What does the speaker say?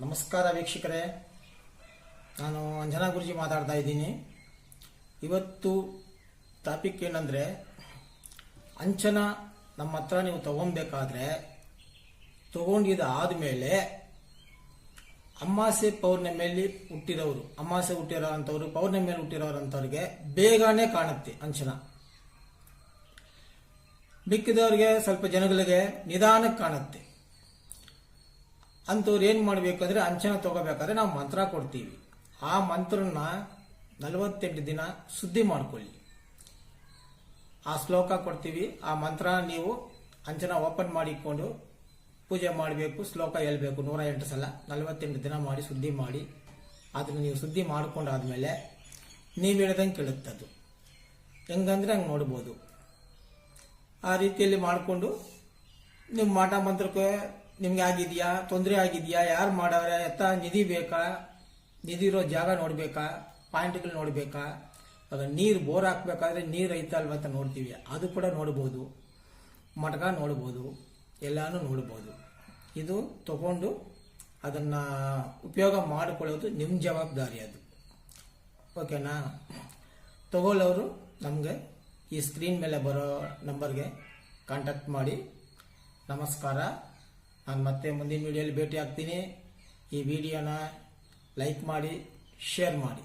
ನಮಸ್ಕಾರ ವೀಕ್ಷಕರೇ. ನಾನು ಅಂಜನಾ ಗುರುಜಿ ಮಾತಾಡ್ತಾ ಇದ್ದೀನಿ. ಇವತ್ತು ಟಾಪಿಕ್ ಏನಂದರೆ, ಅಂಚನ ನಮ್ಮ ಹತ್ರ ನೀವು ತಗೊಬೇಕಾದ್ರೆ, ತಗೊಂಡಿದ ಆದಮೇಲೆ ಅಮಾಸೆ ಪೌರ್ಣಿಮೆಯಲ್ಲಿ ಹುಟ್ಟಿರೋರು ಅಮಾಸೆ ಹುಟ್ಟಿರೋ ಅಂಥವ್ರು ಪೌರ್ಣಿಮೆಯಲ್ಲಿ ಹುಟ್ಟಿರೋರಂಥವ್ರಿಗೆ ಬೇಗನೆ ಕಾಣುತ್ತೆ ಅಂಚನ. ಮಿಕ್ಕಿದವ್ರಿಗೆ ಸ್ವಲ್ಪ ಜನಗಳಿಗೆ ನಿಧಾನಕ್ಕೆ ಕಾಣುತ್ತೆ. ಅಂಥವ್ರು ಏನು ಮಾಡಬೇಕಂದ್ರೆ ಅಂಚನ ತಗೋಬೇಕಾದ್ರೆ ನಾವು ಮಂತ್ರ ಕೊಡ್ತೀವಿ. ಆ ಮಂತ್ರನ ನಲವತ್ತೆಂಟು ದಿನ ಸುದ್ದಿ ಮಾಡ್ಕೊಳ್ಳಿ. ಆ ಶ್ಲೋಕ ಕೊಡ್ತೀವಿ. ಆ ಮಂತ್ರ ನೀವು ಅಂಚನ ಓಪನ್ ಮಾಡಿಕೊಂಡು ಪೂಜೆ ಮಾಡಬೇಕು, ಶ್ಲೋಕ ಹೇಳ್ಬೇಕು ನೂರ ಎಂಟು ಸಲ. ನಲವತ್ತೆಂಟು ದಿನ ಮಾಡಿ ಸುದ್ದಿ ಮಾಡಿ. ಅದನ್ನು ನೀವು ಸುದ್ದಿ ಮಾಡ್ಕೊಂಡಾದ್ಮೇಲೆ ನೀವು ಹೇಳ್ದಂಗೆ ಕೇಳುತ್ತದು. ಹೆಂಗಂದ್ರೆ ಹಂಗೆ ನೋಡ್ಬೋದು. ಆ ರೀತಿಯಲ್ಲಿ ಮಾಡಿಕೊಂಡು ನಿಮ್ಮ ಮಾಟ ಮಂತ್ರಕ್ಕೆ ನಿಮ್ಗೆ ಆಗಿದೆಯಾ ತೊಂದರೆ ಆಗಿದೆಯಾ? ಯಾರು ಮಾಡವ್ರೆ? ಎತ್ತ ನಿಧಿ ಬೇಕಾ? ನಿಧಿ ಇರೋ ಜಾಗ ನೋಡಬೇಕಾ? ಪಾಯಿಂಟ್ಗಳು ನೋಡಬೇಕಾ? ಇವಾಗ ನೀರು ಬೋರ್ ಹಾಕ್ಬೇಕಾದ್ರೆ ನೀರು ಐತ ಅಂತ ನೋಡ್ತೀವಿ. ಅದು ಕೂಡ ನೋಡ್ಬೋದು. ಮಟಕ ನೋಡ್ಬೋದು. ಎಲ್ಲಾನು ನೋಡ್ಬೋದು. ಇದು ತಗೊಂಡು ಅದನ್ನು ಉಪಯೋಗ ಮಾಡಿಕೊಳ್ಳೋದು ನಿಮ್ಮ ಜವಾಬ್ದಾರಿ ಅದು. ಓಕೆನಾ? ತಗೊಳ್ಳೋರು ನಮಗೆ ಈ ಸ್ಕ್ರೀನ್ ಮೇಲೆ ಬರೋ ನಂಬರ್ಗೆ ಕಾಂಟ್ಯಾಕ್ಟ್ ಮಾಡಿ. ನಮಸ್ಕಾರ. ನಾನು ಮತ್ತೆ ಮುಂದಿನ ವಿಡಿಯೋಲಿ ಭೇಟಿ ಆಗ್ತೀನಿ ಈ ವಿಡಿಯೋನ ಲೈಕ್ ಮಾಡಿ ಶೇರ್ ಮಾಡಿ.